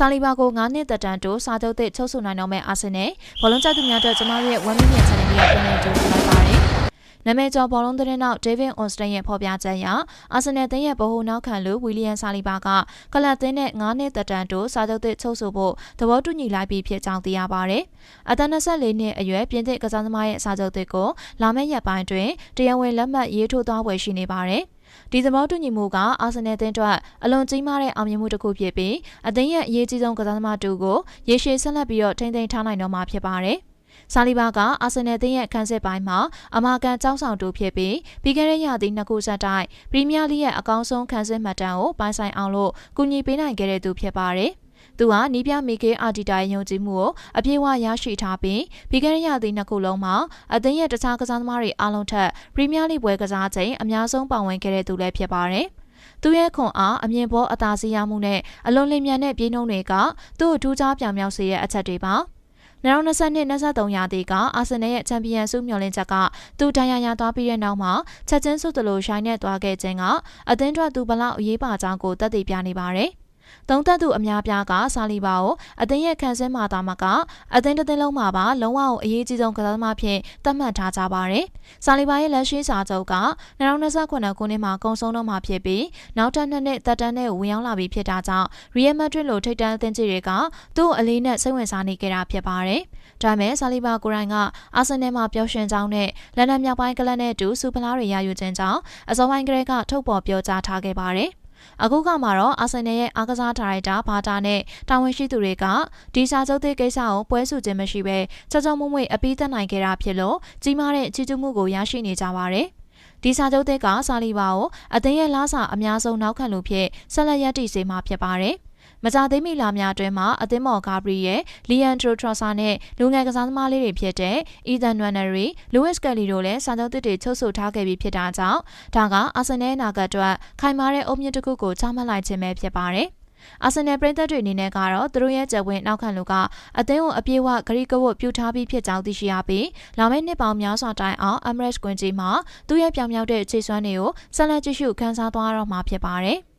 ဆာလီဘာကို9နှစ်သက်တမ်းတိုးစာချုပ်သစ်ချုပ်ဆိုနိုင်တော့မဲ့အာဆင်နယ်ဘောလုံးကြိုက်သူများအတွက်ကျမတို့ရဲ့1 minute channel လေးကိုပြန်လည်ကြိုဆိုလိုက်ပါတယ်။နာမည်ကျော်ဘောလုံးသတင်းနောက်ဒေးဗစ်အွန်စတန်ရဲ့ဖော်ပြချက်အရအာဆင်နယ်သင်းရဲ့ဗဟိုနောက်ခံလူဝီလီယံဆာလီဘာကကလပ်သင်းနဲ့9နှစ်သက်တမ်းတိုးစာချုပ်သစ်ချုပ်ဆိုဖို့သဘောတူညီလိုက်ပြီးဖြစ်ကြောင်းသိရပါတယ်။အသက်24နှစ်အရွယ်ပြင်သစ်ကစားသမားရဲ့စာချုပ်သစ်ကိုလာမယ့်ရက်ပိုင်းတွင်တရားဝင်လက်မှတ်ရေးထိုးသွားဝယ်ရှိနေပါတယ်။ ဒီသဘောတူညီမှုကအာဆင်နယ်အသင်းအတွက်အလွန်ကြီးမားတဲ့အောင်မြင်မှုတစ်ခုဖြစ်ပြီးအသင်းရဲ့အရေးကြီးဆုံးကစားသမားတူကိုရေရှည်ဆက်လက်ပြီးတော့ထိန်းသိမ်းထားနိုင်တော့မှာဖြစ်ပါတယ်။ဆာလီဘာကအာဆင်နယ်အသင်းရဲ့ခန်းစစ်ပိုင်းမှာအမာကန်ကြောင်းဆောင်တူဖြစ်ပြီးပြီးခဲ့တဲ့ရာသီနှစ်ခုဆက်တိုက်ပရီးမီးယားလိရဲ့အကောင်းဆုံးခန်းစစ်မှတ်တမ်းကိုပိုင်ဆိုင်အောင်လို့ကူညီပေးနိုင်ခဲ့တဲ့သူဖြစ်ပါတယ်။ သူဟာနီးပြမီကေအာတီတာရဲ့ယုံကြည်မှုကိုအပြည့်အဝရရှိထားပြီးပြီးခဲ့တဲ့ရာသီနှစ်ခုလုံးမှာအသင်းရဲ့တခြားကစားသမားတွေအားလုံးထက်ပရီးမီးယားလိပွဲကစားချိန်အများဆုံးပါဝင်ခဲ့တဲ့သူလည်းဖြစ်ပါတယ်။သူရဲ့ခွန်အားအမြင်ပေါ်အသာစီးရမှုနဲ့အလွန်လင်းမြန်တဲ့ပြေးနှုန်းတွေကသူ့ကိုထူးခြားပြောင်မြောက်စေတဲ့အချက်တွေပါ။2022-23ရာသီကအာဆင်နယ်ရဲ့ချန်ပီယံဆုမျှော်လင့်ချက်ကသူတန်ရာရသွားပြီးတဲ့နောက်မှာချက်ချင်းစွတ်တလို့ရှိုင်းနဲ့သွားခဲ့ခြင်းကအသင်းထွက်သူဘလောက်အရေးပါကြောင်းကိုသက်သေပြနေပါတယ်။ သုံးသက်သူအများပြားကစာလီဘာကိုအသင်းရဲ့ခံစင်းမာတာမှာကအသင်းတစ်သင်းလုံးမှာပါလုံးဝအရေးကြီးဆုံးကစားသမားဖြင့်သတ်မှတ်ထားကြပါတယ်။စာလီဘာရဲ့လက်ရှိစာချုပ်က2029ခုနှစ်မှာကုန်ဆုံးတော့မှာဖြစ်ပြီးနောက်ထပ်နှစ်နှစ်သက်တမ်းနဲ့ဝင်ရောက်လာပြီဖြစ်တာကြောင့်ရီယယ်မက်ဒရစ်လိုထိပ်တန်းအသင်းကြီးတွေကသူ့အလေးနဲ့စိတ်ဝင်စားနေကြတာဖြစ်ပါတယ်။ဒါမဲ့ဆာလီဘာကိုရိုင်ကအာဆင်နယ်မှာပျော်ရွှင်ကြောင်းနဲ့လန်ဒန်မြောက်ပိုင်းကလပ်နဲ့အတူစူဖလားတွေရယူခြင်းကြောင့်အစောပိုင်းကလေးကထုတ်ပေါ်ပြောကြားထားခဲ့ပါတယ်။ အခုကမှတော့အာဆင်နယ်ရဲ့အားကစားဒါရိုက်တာဘာတာနဲ့တာဝန်ရှိသူတွေကဒီစာချုပ်သစ်ကိစ္စကိုပွဲစုခြင်းမရှိဘဲကြောကြောမွမွေအပြီးသက်နိုင်ခဲ့တာဖြစ်လို့ကြီးမားတဲ့ချီးကျူးမှုကိုရရှိနေကြပါတယ်။ဒီစာချုပ်သစ်ကစာလီဘာကိုအသင်းရဲ့လားစာအများဆုံးနောက်ခံလူဖြစ်ဆက်လက်ရည်တည်စေမှာဖြစ်ပါတယ်။ မကြသေးမီလာများအတွင်းမှာအသင်းမော်ဂါဘရီယယ်လီယန်ဒရိုထရောဆာနဲ့လူငယ်ကစားသမားလေးတွေဖြစ်တဲ့အီသန်နွမ်နရီလူးဝစ်ကယ်လီတို့လည်းစာချုပ်သစ်တွေချုပ်ဆိုထားခဲ့ပြီးဖြစ်တာကြောင့်ဒါကအာဆင်နယ်နာဂတ်အတွက်ခိုင်မာတဲ့အုပ်မြင့်တစ်ခုကိုချမှတ်လိုက်ခြင်းပဲဖြစ်ပါတယ်။အာဆင်နယ်ပရိသတ်တွေအနေနဲ့ကတော့သူတို့ရဲ့ကြက်ဝင်နောက်ခံလူကအသင်းကိုအပြေးဝဂရိကဝတ်ပြုထားပြီးဖြစ်ကြောင်းသိရှိရပြီးလာမယ့်နှစ်ပေါင်းများစွာတိုင်အောင်အမရက်ကွင်ကြီးမှာသူ့ရဲ့ပြောင်မြောက်တဲ့ခြေစွမ်းတွေကိုဆက်လက်ကြည့်ရှုခန်းစားသွားတော့မှာဖြစ်ပါတယ်။